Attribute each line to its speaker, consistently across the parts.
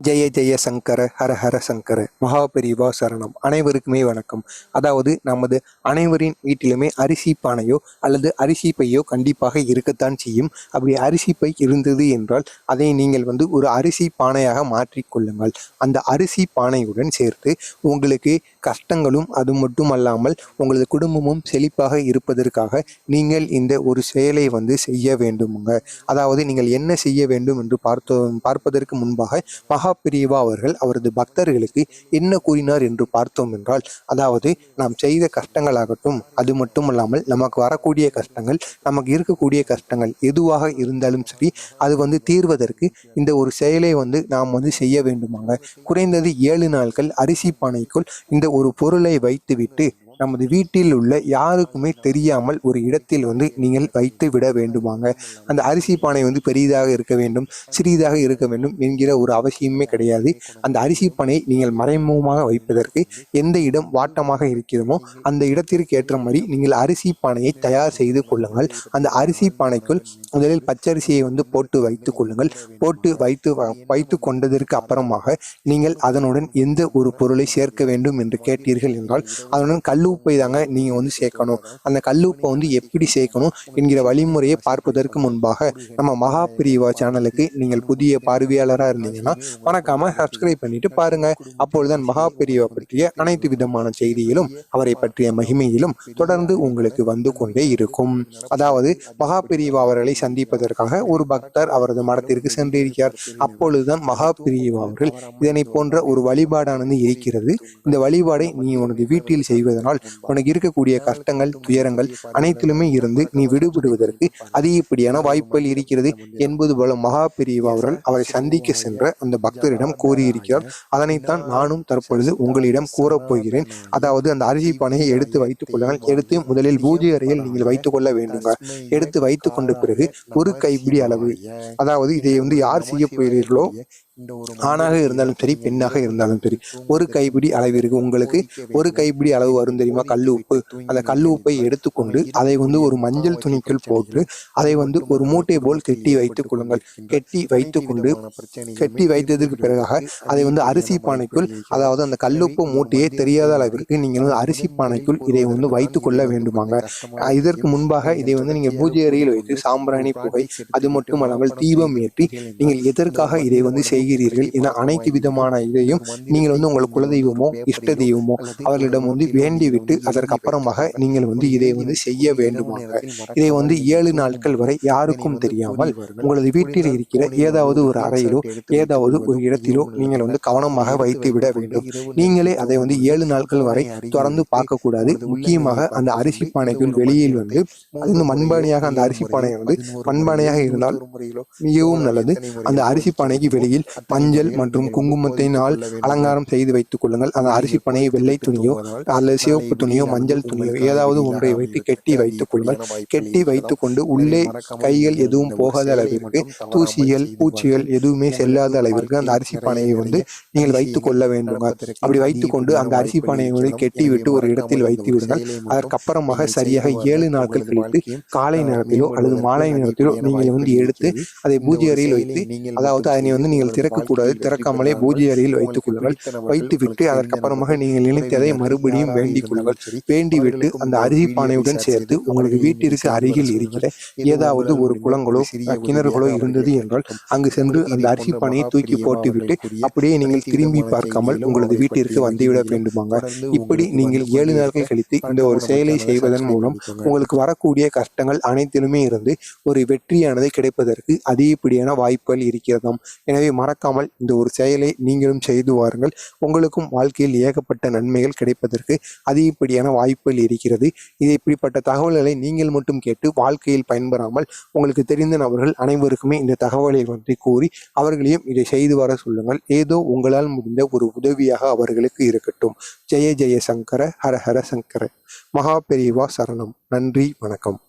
Speaker 1: ஜெய ஜெய சங்கர ஹர ஹர சங்கர மகாபெரிவா சரணம். அனைவருக்குமே வணக்கம். அதாவது நமது அனைவரின் வீட்டிலுமே அரிசி பானையோ அல்லது அரிசி பையோ கண்டிப்பாக இருக்கத்தான் செய்யும். அப்படி அரிசி பை இருந்தது என்றால் அதை நீங்கள் வந்து ஒரு அரிசி பானையாக மாற்றிக்கொள்ளுங்கள் அந்த அரிசி பானையுடன் சேர்த்து உங்களுக்கு கஷ்டங்களும் அது மட்டுமல்லாமல் உங்களது குடும்பமும் செழிப்பாக இருப்பதற்காக நீங்கள் இந்த ஒரு செயலை வந்து செய்ய வேண்டுமுங்க. அதாவது நீங்கள் என்ன செய்ய வேண்டும் என்று பார்த்தோ பார்ப்பதற்கு முன்பாக மகா பிரிவா அவர்கள் அவரது பக்தர்களுக்கு என்ன கூறினார் என்று பார்த்தோம் என்றால் அதாவது நாம் செய்த கஷ்டங்களாகட்டும் அது மட்டுமல்லாமல் நமக்கு வரக்கூடிய கஷ்டங்கள் நமக்கு இருக்கக்கூடிய கஷ்டங்கள் எதுவாக இருந்தாலும் சரி அது வந்து தீர்வதற்கு இந்த ஒரு செயலை வந்து நாம் வந்து செய்ய வேண்டுமாங்க குறைந்தது ஏழு நாட்கள் அரிசி பானைக்குள் இந்த ஒரு பொருளை வைத்துவிட்டு நமது வீட்டில் உள்ள யாருக்குமே தெரியாமல் ஒரு இடத்தில் வந்து நீங்கள் வைத்து விட வேண்டுமாங்க. அந்த அரிசி பானை வந்து பெரிதாக இருக்க வேண்டும் சிறியதாக இருக்க வேண்டும் என்கிற ஒரு அவசியமே கிடையாது. அந்த அரிசி பானையை நீங்கள் மறைமுகமாக வைப்பதற்கு எந்த இடம் வாட்டமாக இருக்கிறதோ அந்த இடத்திற்கு ஏற்ற மாதிரி நீங்கள் அரிசி பானையை தயார் செய்து கொள்ளுங்கள். அந்த அரிசி பானைக்குள் முதலில் பச்சரிசியை வந்து போட்டு வைத்துக் கொள்ளுங்கள். போட்டு வைத்து வ- வைத்து கொண்டதற்கு அப்புறமாக நீங்கள் அதனுடன் எந்த ஒரு பொருளை சேர்க்க வேண்டும் என்று கேட்டீர்கள் என்றால் அதனுடன் கல்லுப்பை தாங்க நீங்கள் வந்து சேர்க்கணும். அந்த கல்லுப்பை வந்து எப்படி சேர்க்கணும் என்கிற வழிமுறையை பார்ப்பதற்கு முன்பாக நம்ம மகா பிரிவா சேனலுக்கு நீங்கள் புதிய பார்வையாளராக இருந்தீங்கன்னா மறக்காம சப்ஸ்கிரைப் பண்ணிட்டு பாருங்க. அப்பொழுதுதான் மகா பற்றிய அனைத்து விதமான செய்தியிலும் அவரை பற்றிய மகிமையிலும் தொடர்ந்து உங்களுக்கு வந்து கொண்டே இருக்கும். அதாவது மகாபிரிவா அவர்களை சந்திப்பதற்காக ஒரு பக்தர் அவரது மடத்திற்கு சென்றிருக்கிறார். அப்பொழுதுதான் மகா அவர்கள் இதனை போன்ற ஒரு வழிபாடானது இருக்கிறது. இந்த வழிபாடை நீ உனது வீட்டில் செய்வதனால் உனக்கு இருக்கக்கூடிய கஷ்டங்கள் துயரங்கள் அனைத்திலுமே இருந்து நீ விடுபடுவதற்கு அதிகப்படியான வாய்ப்புகள் இருக்கிறது என்பது போல மகா பெரியவா அவர்கள் அவரை சந்திக்க சென்ற அந்த பக்தரிடம் கூறியிருக்கிறார். அதனைத்தான் நானும் தற்பொழுது உங்களிடம் கூறப் போகிறேன். அதாவது அந்த அரிசி பானையை எடுத்து வைத்துக் கொள்ளுங்கள் எடுத்து முதலில் பூஜை அறையில் நீங்கள் வைத்துக் கொள்ள வேண்டுங்க. எடுத்து வைத்துக் கொண்ட பிறகு ஒரு கைப்பிடி அளவு அதாவது இதை வந்து யார் செய்ய போகிறீர்களோ ஆணாக இருந்தாலும் சரி பெண்ணாக இருந்தாலும் சரி ஒரு கைப்பிடி அளவிற்கு உங்களுக்கு ஒரு கைப்பிடி அளவு வரும் தெரியுமா? கல் உப்பு அந்த கல் உப்பை எடுத்துக்கொண்டு அதை வந்து ஒரு மஞ்சள் துணிக்குள் போட்டு அதை வந்து ஒரு மூட்டை போல் கெட்டி வைத்துக் கொள்ளுங்கள். கெட்டி வைத்துக்கொண்டு கெட்டி வைத்ததற்கு பிறகாக அதை வந்து அரிசி பானைக்குள் அதாவது அந்த கல்லுப்பு மூட்டையே தெரியாத அளவிற்கு நீங்கள் வந்து அரிசி பானைக்குள் இதை வந்து வைத்துக் கொள்ள வேண்டுமாங்க. இதற்கு முன்பாக இதை வந்து நீங்கள் பூஜை அறையில் வைத்து சாம்பிராணி புகை அது மட்டுமல்லாமல் தீபம் ஏற்றி நீங்கள் எதற்காக இதை வந்து செய்கிறீர்கள் என அனைத்து விதமான இதையும் நீங்கள் வந்து உங்கள் குலதெய்வமோ இஷ்ட தெய்வமோ அவர்களிடம் வந்து வேண்டிவிட்டு அதற்கு அப்புறமாக நீங்கள் வந்து இதை வந்து செய்ய வேண்டுமாங்க இதை வந்து ஏழு நாட்கள் வரை யாருக்கும் தெரியாமல் உங்களது வீட்டில் இருக்கிற ஏதாவது ஒரு அறையிலோ ஏதாவது ஒரு இடத்திலோ நீங்கள் வந்து கவனமாக வைத்து விட வேண்டும். நீங்களே அதை வந்து ஏழு நாட்கள் வரை தொடர்ந்து பார்க்க கூடாது முக்கியமாக அந்த அரிசி பானைக்குள் வெளியில் வந்து அது வந்து மண்பானையாக அந்த அரிசி பானை வந்து மண்பானையாக இருந்தால் மிகவும் நல்லது. அந்த அரிசி பானைக்கு வெளியில் மஞ்சள் மற்றும் குங்குமத்தினால் அலங்காரம் செய்து வைத்துக் கொள்ளுங்கள். அந்த அரிசி பானையை வெள்ளை துணியோ அல்லது சிவப்பு துணியோ மஞ்சள் துணியோ ஏதாவது ஒன்றை வைத்து கெட்டி வைத்துக் கொள்ளுங்கள். கெட்டி வைத்துக் கொண்டு உள்ளே கைகள் எதுவும் போகாத அளவிற்கு தூசிகள் பூச்சிகள் எதுவுமே செல்லாத அளவிற்கு அந்த அரிசி பானையை வந்து நீங்கள் வைத்துக் கொள்ள வேண்டுங்க. அப்படி வைத்துக் கொண்டு அந்த அரிசி பானையை வந்து கெட்டி விட்டு ஒரு இடத்தில் வைத்து விடுங்கள். அதற்கப்புறமாக சரியாக ஏழு நாட்கள் கழித்து காலை நேரத்திலோ அல்லது மாலை நேரத்திலோ நீங்கள் வந்து எடுத்து அதை பூஜை அறையில் வைத்து அதாவது அதனை வந்து நீங்கள் திறக்கக்கூடாது திறக்காமலே பூஜை அறையில் வைத்துக் கொள்ளுங்கள் வைத்து விட்டு அதற்கப்புறமாக நீங்கள் நினைத்ததை மறுபடியும் வேண்டிக் கொள்ளுங்கள் வேண்டி விட்டு அந்த அரிசி பானையுடன் சேர்த்து உங்களுக்கு வீட்டிற்கு அருகில் இருக்கிற ஏதாவது ஒரு குளங்களோ கிணறுகளோ இருந்தது என்றால் அங்கு சென்று அந்த அரிசி பானையை தூக்கி போட்டுவிட்டு அப்படியே நீங்கள் திரும்பி பார்க்காமல் உங்களது வீட்டிற்கு வந்துவிட வேண்டுமாங்க இப்படி நீங்கள் ஏழு நாட்கள் கழித்து இந்த ஒரு செயலை செய்வதன் மூலம் உங்களுக்கு வரக்கூடிய கஷ்டங்கள் அனைத்திலுமே இருந்து ஒரு வெற்றியானது கிடைப்பதற்கு அதிகப்படியான வாய்ப்புகள் இருக்கிறதாம் எனவே மறக்காமல் இந்த ஒரு செயலை நீங்களும் செய்து வாருங்கள். உங்களுக்கும் வாழ்க்கையில் ஏகப்பட்ட நன்மைகள் கிடைப்பதற்கு அதிகப்படியான வாய்ப்புகள் இருக்கிறது. இது இப்படிப்பட்ட தகவல்களை நீங்கள் மட்டும் கேட்டு வாழ்க்கையில் பயன்பெறாமல் உங்களுக்கு தெரிந்த நபர்கள் அனைவருக்குமே இந்த தகவலை பற்றி கூறி அவர்களையும் இதை செய்து வர சொல்லுங்கள். ஏதோ உங்களால் முடிந்த ஒரு உதவியாக அவர்களுக்கு இருக்கட்டும். ஜெய ஜெய சங்கர ஹர ஹர சங்கர. மகா பெரியவா சரணம். நன்றி வணக்கம்.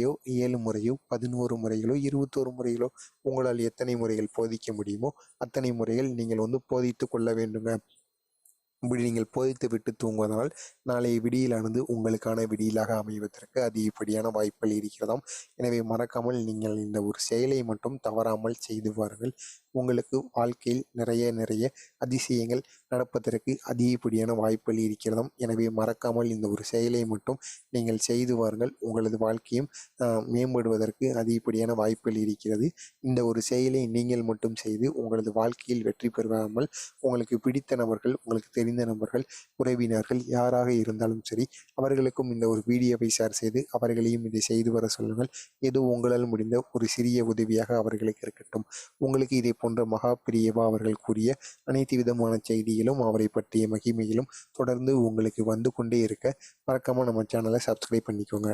Speaker 1: முறையோ ஏழு முறையோ பதினோரு முறைகளோ இருபத்தோரு முறைகளோ உங்களால் எத்தனை முறைகள் போதிக்க முடியுமோ அத்தனை முறைகள் நீங்கள் வந்து போதித்து கொள்ள வேண்டுங்க.
Speaker 2: இப்படி நீங்கள் போதித்து விட்டு தூங்குவதனால் நாளைய விடியிலானது உங்களுக்கான விடியலாக அமைவதற்கு அதிகப்படியான வாய்ப்புகள் இருக்கிறதாம். எனவே மறக்காமல் நீங்கள் இந்த ஒரு செயலை மட்டும் தவறாமல் செய்து வாருங்கள் உங்களுக்கு வாழ்க்கையில் நிறைய நிறைய அதிசயங்கள் நடப்பதற்கு அதிகப்படியான வாய்ப்புகள் இருக்கிறதாம் எனவே மறக்காமல் இந்த ஒரு செயலை மட்டும் நீங்கள் செய்து வாருங்கள். உங்களது வாழ்க்கையும் மேம்படுவதற்கு அதிகப்படியான வாய்ப்புகள் இருக்கிறது. இந்த ஒரு செயலை நீங்கள் மட்டும் செய்து உங்களது வாழ்க்கையில் வெற்றி பெறாமல் உங்களுக்கு பிடித்த நபர்கள் உங்களுக்கு தெரிந்த நபர்கள் உறவினர்கள் யாராக இருந்தாலும் சரி அவர்களுக்கும் இந்த ஒரு வீடியோவை ஷேர் செய்து அவர்களையும் இதை செய்து வர சொல்லுங்கள். ஏதோ உங்களால் முடிந்த ஒரு சிறிய உதவியாக அவர்களுக்கு இருக்கட்டும். உங்களுக்கு இதை போன்ற மகா பிரியவா அவர்கள் கூறிய அனைத்து விதமான செய்திகளும் அவரை பற்றிய மகிமையிலும் தொடர்ந்து உங்களுக்கு வந்து கொண்டே இருக்க. மறக்காமல் நம்ம சேனலை சப்ஸ்கிரைப் பண்ணிக்கோங்க.